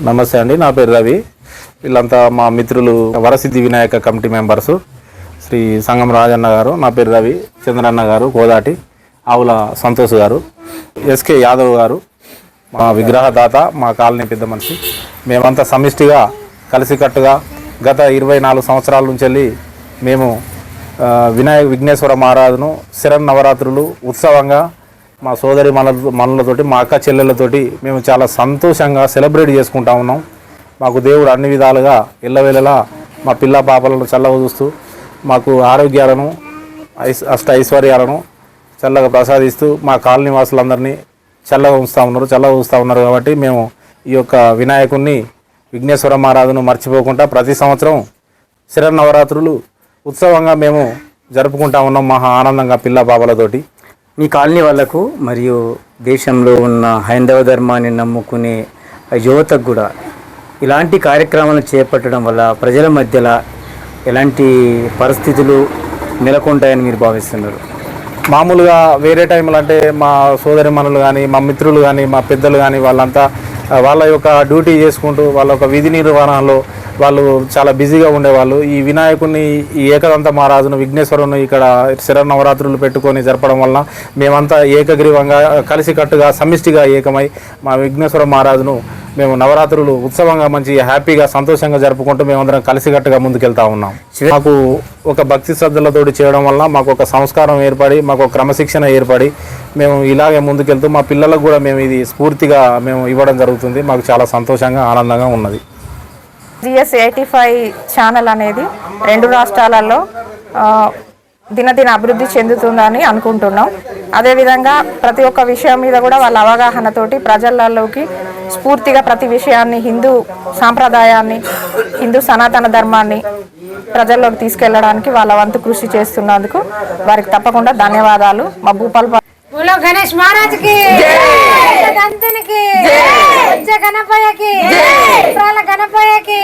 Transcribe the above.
నమస్తే అండి నా పేరు రవి. వీళ్ళంతా మా మిత్రులు వరసిద్ధి వినాయక కమిటీ మెంబర్స్. శ్రీ సంగం రాజన్న గారు నా పేరు రవి. చంద్రన్న గారు కోదాటి ఆవుల సంతోష్ గారు ఎస్కే యాదవ్ గారు మా విగ్రహదాత మా కాలనీ పెద్ద మనిషి. మేమంతా సమిష్టిగా కలిసికట్టుగా గత ఇరవై నాలుగు సంవత్సరాల నుంచి వెళ్ళి మేము వినాయక విఘ్నేశ్వర మహారాజును శరణ్ నవరాత్రులు ఉత్సవంగా మా సోదరి మన మనలతోటి మా అక్క చెల్లెళ్ళతోటి మేము చాలా సంతోషంగా సెలబ్రేట్ చేసుకుంటా ఉన్నాం. మాకు దేవుడు అన్ని విధాలుగా ఇళ్ళవేళలా మా పిల్ల పాపలను చల్లగా చూస్తూ మాకు ఆరోగ్యాలను అష్ట ఐశ్వర్యాలను చల్లగా ప్రసాదిస్తూ మా కాలనీ వాసులందరినీ చల్లగా ఉంచుతూ ఉన్నారు చల్లగా ఉంచుతూ ఉన్నారు కాబట్టి మేము ఈ యొక్క వినాయకుడిని విఘ్నేశ్వర మహారాజును మర్చిపోకుండా ప్రతి సంవత్సరం శరన్నవరాత్రులు ఉత్సవంగా మేము జరుపుకుంటా ఉన్నాం. మహా ఆనందంగా పిల్ల పాపలతోటి. మీ కాలనీ వాళ్ళకు మరియు దేశంలో ఉన్న హైందవ ధర్మాన్ని నమ్ముకునే యువతకు కూడా ఇలాంటి కార్యక్రమాలు చేపట్టడం వల్ల ప్రజల మధ్యలో ఎలాంటి పరిస్థితులు నెలకొంటాయని మీరు భావిస్తున్నారు? మామూలుగా వేరే టైంలో అంటే మా సోదరి మనులు కానీ మా మిత్రులు కానీ మా పెద్దలు కానీ వాళ్ళంతా వాళ్ళ యొక్క డ్యూటీ చేసుకుంటూ వాళ్ళ యొక్క విధి నిర్వహణలో వాళ్ళు చాలా బిజీగా ఉండేవాళ్ళు. ఈ వినాయకుడిని ఈ ఏకదంత మహారాజును విఘ్నేశ్వరుని ఇక్కడ శరన్నవరాత్రులు పెట్టుకొని జరపడం వలన మేమంతా ఏకగ్రీవంగా కలిసికట్టుగా సమిష్టిగా ఏకమై మా విఘ్నేశ్వర మహారాజును మేము నవరాత్రులు ఉత్సవంగా మంచి హ్యాపీగా సంతోషంగా జరుపుకుంటూ మేమందరం కలిసికట్టుగా ముందుకెళ్తా ఉన్నాం. మాకు ఒక భక్తి శ్రద్ధలతోటి చేయడం వల్ల మాకు ఒక సంస్కారం ఏర్పడి మాకు ఒక క్రమశిక్షణ ఏర్పడి మేము ఇలాగే ముందుకెళ్తూ మా పిల్లలకు కూడా మేము ఇది స్ఫూర్తిగా మేము ఇవ్వడం జరుగుతుంది. మాకు చాలా సంతోషంగా ఆనందంగా ఉన్నది. జిఎస్ ఎయిటీ ఫైవ్ ఛానల్ అనేది రెండు రాష్ట్రాలలో దినదిన అభివృద్ధి చెందుతుందని అనుకుంటున్నాం. అదేవిధంగా ప్రతి ఒక్క విషయం మీద కూడా వాళ్ళ అవగాహనతోటి ప్రజలలోకి స్ఫూర్తిగా ప్రతి విషయాన్ని హిందూ సాంప్రదాయాన్ని హిందూ సనాతన ధర్మాన్ని ప్రజల్లోకి తీసుకెళ్ళడానికి వాళ్ళ వంతు కృషి చేస్తున్నందుకు వారికి తప్పకుండా ధన్యవాదాలు. మా భూపాల్ గణేష్ మహారాజ్కి గణపయ్యకి గణపయ్యకి